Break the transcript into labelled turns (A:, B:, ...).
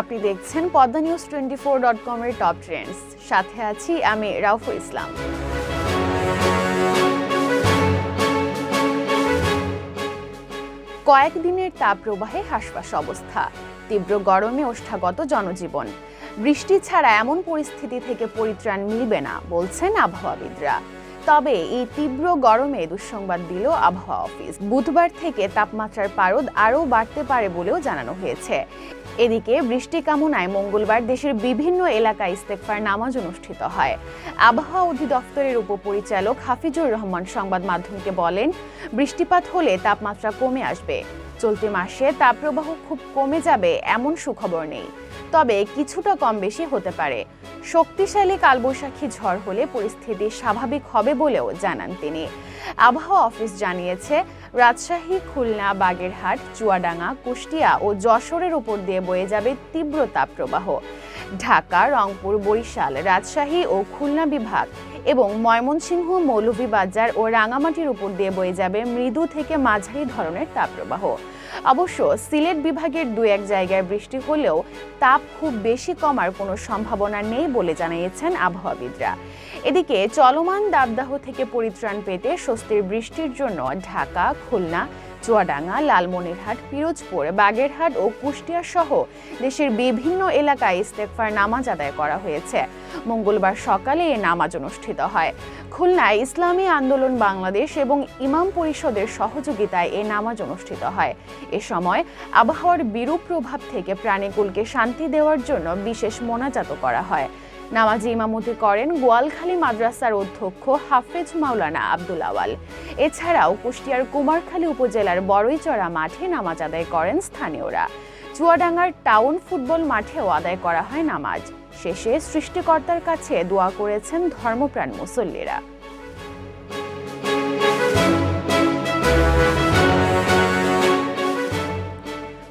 A: আপনি দেখছেন Padma news twenty four dot কমের টপ ট্রেন্ডস। সাথে আছি আমি রাউফু ইসলাম। কয়েকদিনের তাপপ্রবাহে হাসপাস অবস্থা, তীব্র গরমে ওষ্ঠাগত জনজীবন। বৃষ্টি ছাড়া এমন পরিস্থিতি থেকে পরিত্রাণ মিলবে না, বলছেন আবহাওয়াবিদরা। তবে এই তীব্র গরমে দুঃসংবাদ দিল আবহাওয়া অফিস। বুধবার থেকে তাপমাত্রার পারদ আরও বাড়তে পারে বলেও জানানো হয়েছে। এদিকে বৃষ্টি কামনায় মঙ্গলবার দেশের বিভিন্ন এলাকায় ইস্তেকফার নামাজ অনুষ্ঠিত হয়। আবহাওয়া অধিদপ্তরের উপপরিচালক হাফিজুর রহমান সংবাদ মাধ্যমকে বলেন, বৃষ্টিপাত হলে তাপমাত্রা কমে আসবে। চলতি মাসে তাপপ্রবাহ খুব কমে যাবে, এমন সুখবর নেই। তবে কিছুটা কম বেশি হতে পারে। শক্তিশালী কালবৈশাখী ঝড় হলে পরিস্থিতি স্বাভাবিক হবে বলেও জানান তিনি। আবহাওয়া অফিস জানিয়েছে, রাজশাহী, খুলনা, বাগেরহাট, চুয়াডাঙ্গা, কুষ্টিয়া ও যশোরের উপর দিয়ে বয়ে যাবে তীব্র তাপপ্রবাহ। ঢাকা, রংপুর, বরিশাল, রাজশাহী ও খুলনা বিভাগ এবং ময়মনসিংহ, মৌলভীবাজার ও রাঙামাটির উপর দিয়ে বয়ে যাবে মৃদু থেকে মাঝারি ধরনের তাপপ্রবাহ। অবশ্য সিলেট বিভাগের দু এক জায়গায় বৃষ্টি হলেও তাপ খুব বেশি কমার কোনো সম্ভাবনা নেই বলে জানিয়েছেন আবহাওয়াবিদরা। এদিকে চলমান দাবদাহ থেকে পরিত্রাণ পেতে স্বস্তির বৃষ্টির জন্য ঢাকা, খুলনা, চুয়াডাঙ্গা, লালমনিরহাট, পিরোজপুর, বাগেরহাট ও কুষ্টিয়া সহ দেশের বিভিন্ন এলাকায় ইস্তেকফার নামাজ আদায় করা হয়েছে। মঙ্গলবার সকালে এ নামাজ অনুষ্ঠিত হয়। খুলনায় ইসলামী আন্দোলন বাংলাদেশ এবং ইমাম পরিষদের সহযোগিতায় এ নামাজ অনুষ্ঠিত হয়। এ সময় আবহাওয়ার বিরূপ প্রভাব থেকে প্রাণীকুলকে শান্তি দেওয়ার জন্য বিশেষ মোনাজাত করা হয়। নামাজি ইমামতি করেন গোয়ালখালী মাদ্রাসার অধ্যক্ষ হাফেজ মাওলানা আব্দুল আওয়াল। এছাড়াও কুষ্টিয়ার কুমারখালী উপজেলার বড়ইচড়া মাঠে নামাজ আদায় করেন স্থানীয়রা। চুয়াডাঙ্গার টাউন ফুটবল মাঠেও আদায় করা হয় নামাজ। শেষে সৃষ্টিকর্তার কাছে দোয়া করেছেন ধর্মপ্রাণ মুসল্লিরা।